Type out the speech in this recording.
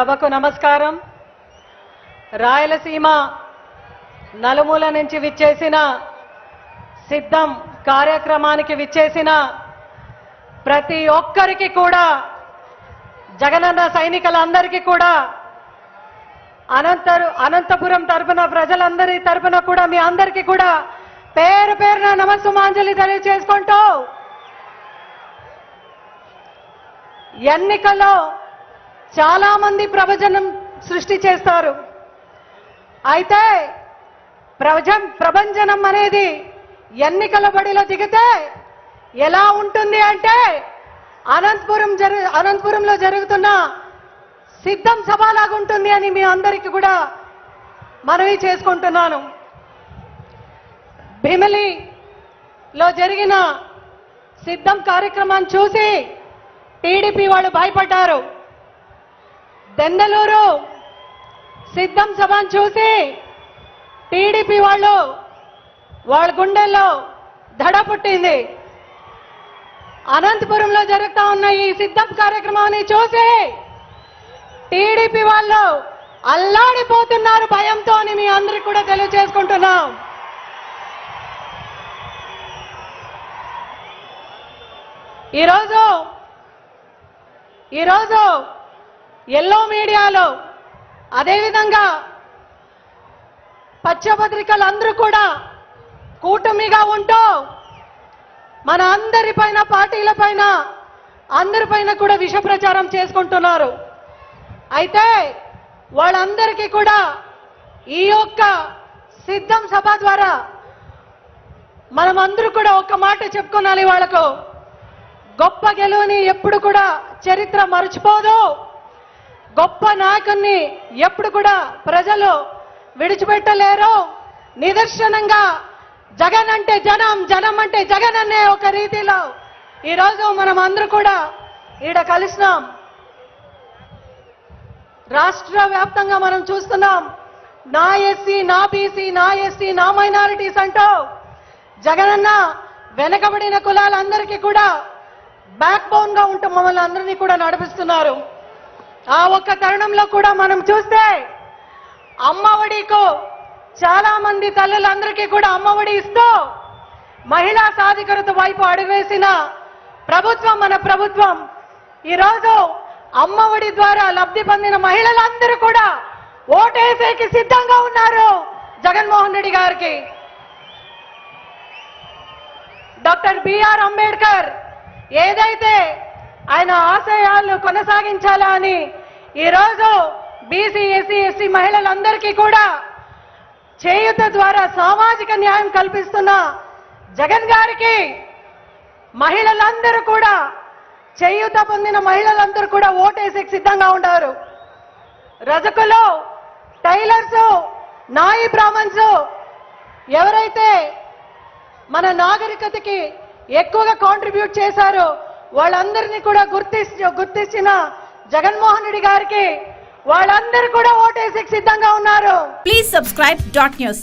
సభకు నమస్కారం. రాయలసీమ నలుమూల నుంచి విచ్చేసిన సిద్ధం కార్యక్రమానికి విచ్చేసిన ప్రతి ఒక్కరికి కూడా జగనన్న సైనికులందరికీ కూడా అనంతరు అనంతపురం తరపున ప్రజలందరి తరపున కూడా మీ అందరికీ కూడా పేరు పేరున నమస్సుమాంజలి తెలియజేసుకుంటూ ఎన్నికల్లో చాలా మంది ప్రభజనం సృష్టి చేస్తారు. అయితే ప్రవచం ప్రభంజనం అనేది ఎన్నికల బడిలో దిగితే ఎలా ఉంటుంది అంటే అనంతపురం జరు అనంతపురంలో జరుగుతున్న సిద్ధం సభలాగుంటుంది అని మీ అందరికీ కూడా మనవి చేసుకుంటున్నాను. భీమిలిలో జరిగిన సిద్ధం కార్యక్రమాన్ని చూసి టీడీపీ వాళ్ళు భయపడ్డారు. దెందలూరు సిద్ధం సభను చూసి టీడీపీ వాళ్ళు వాళ్ళ గుండెల్లో దడ పుట్టింది. అనంతపురంలో జరుగుతా ఉన్న ఈ సిద్ధం కార్యక్రమాన్ని చూసి టీడీపీ వాళ్ళు అల్లాడిపోతున్నారు భయంతో అని మీ అందరికి కూడా తెలియజేసుకుంటున్నాం. ఈరోజు ఈరోజు ఎల్లో మీడియాలో అదేవిధంగా పచ్చపత్రికలు అందరూ కూడా కూటమిగా ఉంటూ మన అందరి పైన పార్టీల పైన అందరిపైన కూడా విష ప్రచారం చేసుకుంటున్నారు. అయితే వాళ్ళందరికీ కూడా ఈ యొక్క సిద్ధం సభ ద్వారా మనం అందరూ కూడా ఒక మాట చెప్పుకోనాలి వాళ్ళకు. గొప్ప గెలువుని ఎప్పుడు కూడా చరిత్ర మర్చిపోదు. గొప్ప నాయకుణ్ణి ఎప్పుడు కూడా ప్రజలు విడిచిపెట్టలేరు. నిదర్శనంగా జగన్ అంటే జనం జనం అంటే జగన్ అనే ఒక రీతిలో ఈరోజు మనం అందరూ కూడా ఈడ కలిసినాం. రాష్ట్ర వ్యాప్తంగా మనం చూస్తున్నాం. నా ఎస్సీ నా బీసీ నా ఎస్సీ నా మైనారిటీస్ అంటూ జగనన్న వెనకబడిన కులాలందరికీ కూడా బ్యాక్ బోన్గా ఉంటూ మమ్మల్ని అందరినీ కూడా నడిపిస్తున్నారు. ఆ ఒక్క తరుణంలో కూడా మనం చూస్తే అమ్మఒడికు చాలా మంది తల్లులందరికీ కూడా అమ్మఒడి ఇస్తూ మహిళా సాధికారత వైపు అడుగువేసిన ప్రభుత్వం మన ప్రభుత్వం. ఈరోజు అమ్మఒడి ద్వారా లబ్ధి పొందిన మహిళలందరూ కూడా ఓటేసేకి సిద్ధంగా ఉన్నారు జగన్మోహన్ రెడ్డి గారికి. డాక్టర్ బిఆర్ అంబేద్కర్ ఏదైతే ఆయన ఆశయాలను కొనసాగించాలా అని ఈరోజు బీసీ ఎస్సీ ఎస్టీ మహిళలందరికీ కూడా చేయుత ద్వారా సామాజిక న్యాయం కల్పిస్తున్న జగన్ గారికి మహిళలందరూ కూడా చేయూత పొందిన మహిళలందరూ కూడా ఓటేసేకి సిద్ధంగా ఉన్నారు. రజకులు టైలర్స్ నాయి బ్రాహ్మణ్స్ ఎవరైతే మన నాగరికతకి ఎక్కువగా కాంట్రిబ్యూట్ చేశారో వాళ్ళందరినీ కూడా గుర్తించి గుర్తించిన జగన్మోహన్ రెడ్డి గారికి వాళ్ళందరూ కూడా ఓటేసేకి సిద్ధంగా ఉన్నారు. Please subscribe dot news